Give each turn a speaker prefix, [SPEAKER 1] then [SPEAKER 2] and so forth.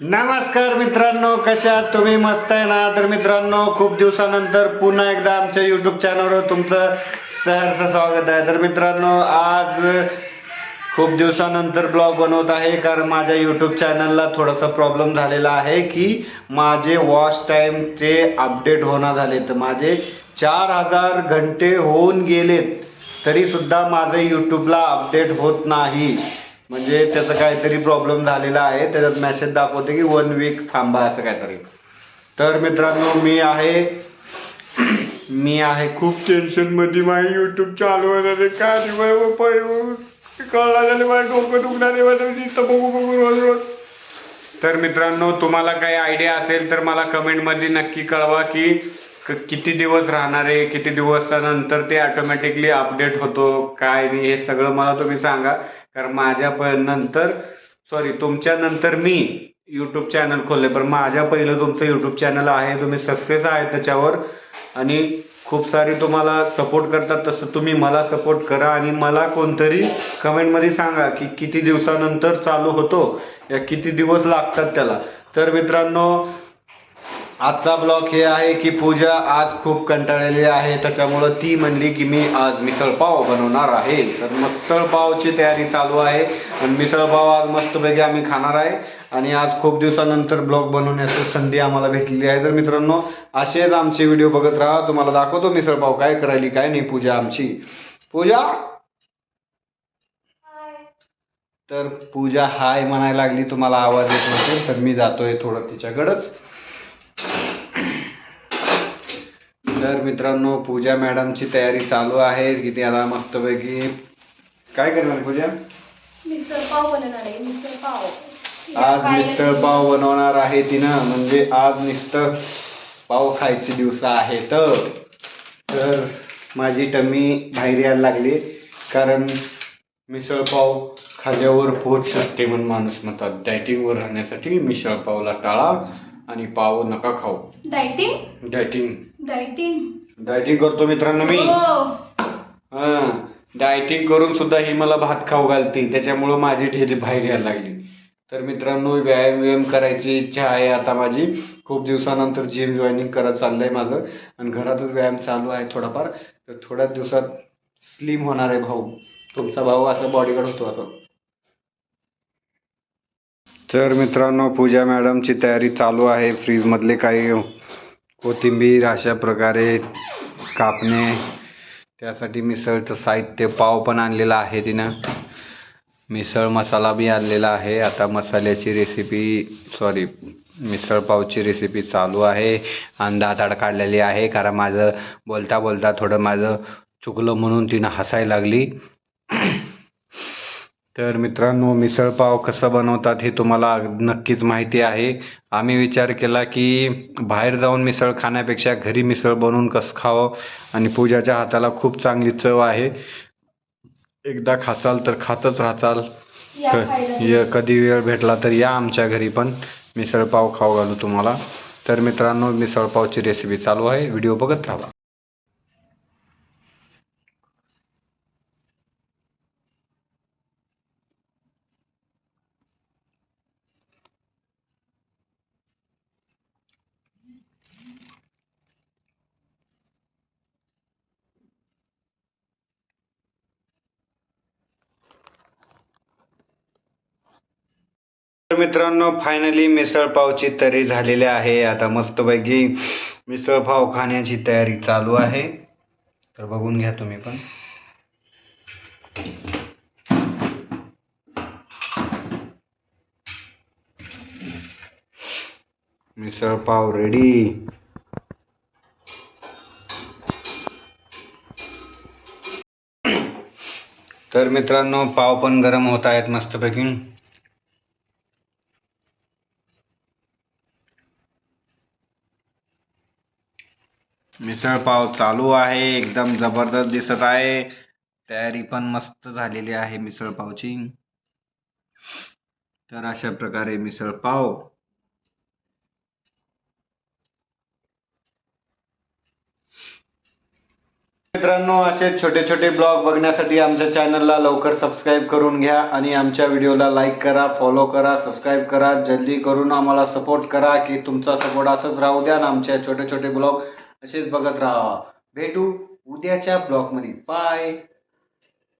[SPEAKER 1] नमस्कार मित्रांनो कशा आहात? तुम्ही मस्त आहे ना? तर मित्रांनो खूप दिवसानंतर पुन्हा एकदा आमच्या युट्यूब चॅनलवर तुमचं सहर्ष स्वागत आहे. तर मित्रांनो आज खूप दिवसानंतर ब्लॉग बनवत आहे कारण माझ्या यूट्यूब चॅनलला थोडासा प्रॉब्लेम झालेला आहे की माझे वॉच टाईमचे अपडेट होणार झाले तर माझे चार हजार घंटे होऊन गेलेत तरीसुद्धा माझं यूट्यूबला अपडेट होत नाही. म्हणजे त्याचा काहीतरी प्रॉब्लेम झालेला आहे. त्याच्यात मेसेज दाखवते की वन वीक थांबा असं काहीतरी. तर मित्रांनो मी आहे मी आहे खूप टेन्शनमध्ये. यूट्यूब युट्यूब चालू होणार आहे. का नाही मला पै- डोकं दुखणार आहे. मला बघू बघू रोज रोज. तर मित्रांनो तुम्हाला काही आयडिया असेल तर मला कमेंटमध्ये नक्की कळवा की किती दिवस राहणार आहे किती दिवसानंतर ते ऑटोमॅटिकली अपडेट होतो काय नाही हे सगळं मला तुम्ही सांगा. कारण माझ्या प नंतर सॉरी तुमच्या नंतर मी यूट्यूब चॅनल खोलले. पण माझ्या पहिलं तुमचं यूट्यूब चॅनल आहे तुम्ही सक्सेस आहे त्याच्यावर. आणि खूप सारी तुम्हाला सपोर्ट करतात तसं तुम्ही मला सपोर्ट करा आणि मला कोणतरी कमेंटमध्ये सांगा की किती दिवसानंतर चालू होतो या किती दिवस लागतात त्याला. तर मित्रांनो आजचा ब्लॉग हे आहे की पूजा आज खूप कंटाळलेली आहे. त्याच्यामुळं ती म्हणली की मी आज मिसळपाव बनवणार आहे. तर मिसळपावची तयारी चालू आहे. आणि मिसळपाव आज मस्तपैकी आम्ही खाणार आहे. आणि आज खूप दिवसानंतर ब्लॉग बनवण्याची संधी आम्हाला भेटलेली आहे. तर मित्रांनो असेच आमचे व्हिडिओ बघत राहा. तुम्हाला दाखवतो मिसळपाव काय करायली काय नाही पूजा आमची. पूजा? तर पूजा हाय म्हणायला लागली तुम्हाला आवाज येत नसेल तर मी जातोय थोडं तिच्याकडंच. तर मित्रांनो पूजा मॅडमची तयारी चालू आहे. की ती आता मस्तपैकी. काय करणार पूजा?
[SPEAKER 2] मिसळ पाव बनवणार आहे मिसळ पाव.
[SPEAKER 1] आज मिसळ पाव बनवणार आहे तिनं. म्हणजे आज नुसतं पाव खायचे दिवस आहेत. तर माझी टमी बाहेर यायला लागली. कारण मिसळ पाव खाल्ल्यावर पोट शकते म्हणून माणूस म्हणतात डायटिंगवर राहण्यासाठी मिसळ पावला टाळा आणि पाव नका खाऊ.
[SPEAKER 2] डायटिंग
[SPEAKER 1] डायटिंग
[SPEAKER 2] डायटिंग
[SPEAKER 1] डायटिंग करतो मित्रांनो मी.
[SPEAKER 2] हो.
[SPEAKER 1] हा डायटिंग करून सुद्धा ही मला भात खाऊ घालते. त्याच्यामुळं माझी ठेली बाहेर यायला लागली. तर मित्रांनो व्यायाम व्यायाम करायची इच्छा आहे आता माझी. खूप दिवसानंतर जिम जॉईनिंग करत चाललंय माझं. आणि घरातच व्यायाम चालू आहे थोडाफार. तर थोड्याच दिवसात स्लिम होणार आहे भाऊ. तुमचा भाऊ असा बॉडीगार्ड होतो असं. तर मित्रांनो पूजा मॅडमची तयारी चालू आहे. फ्रीजमधले काही कोथिंबीर अशा प्रकारे कापणे. त्यासाठी मिसळचं साहित्य पाव पण आणलेलं आहे तिनं. मिसळ मसाला बी आणलेला आहे. आता मसाल्याची रेसिपी सॉरी मिसळ पावची रेसिपी चालू आहे. आणि दाताड काढलेली आहे. कारण माझं बोलता बोलता थोडं माझं चुकलं म्हणून तिनं हसायला लागली. तर मित्रांनो मिसळ पाव कसं बनवतात हे तुम्हाला नक्कीच माहिती आहे. आम्ही विचार केला की बाहेर जाऊन मिसळ खाण्यापेक्षा घरी मिसळ बनवून कसं खावं आणि पूजाच्या हाताला खूप चांगली चव आहे. एकदा खाचाल तर खातच राहचाल. कधी वेळ भेटला तर या आमच्या घरी पण मिसळ पाव खाऊ घालू तुम्हाला. तर मित्रांनो मिसळ पावची रेसिपी चालू आहे. व्हिडिओ बघत राहा. मित्रांनो फायनली मिसळ तरी झालेली आहे. आता मस्तपैकी मिसळ पाव खाण्याची तयारी चालू आहे. तर बघून घ्या तुम्ही पण. मिसळ पाव रेडी तर मित्रांनो पाव पण गरम होत आहेत मस्तपैकी. मिसळ पाव चालू आहे एकदम जबरदस्त दिसत आहे. तयारी पण मस्त झालेली आहे मिसळपावची तर अशा प्रकारे मिसळ पाव. मित्रांनो असे छोटे छोटे ब्लॉग बघण्यासाठी आमच्या चॅनलला लवकर सबस्क्राईब करून घ्या आणि आमच्या व्हिडिओला लाईक करा फॉलो करा सबस्क्राईब करा. जल्दी करून आम्हाला सपोर्ट करा की तुमचा सपोर्ट असंच राहू द्या ना आमच्या छोटे छोटे ब्लॉग असेच बघत राहा. भेटू उद्याच्या ब्लॉगमध्ये. बाय.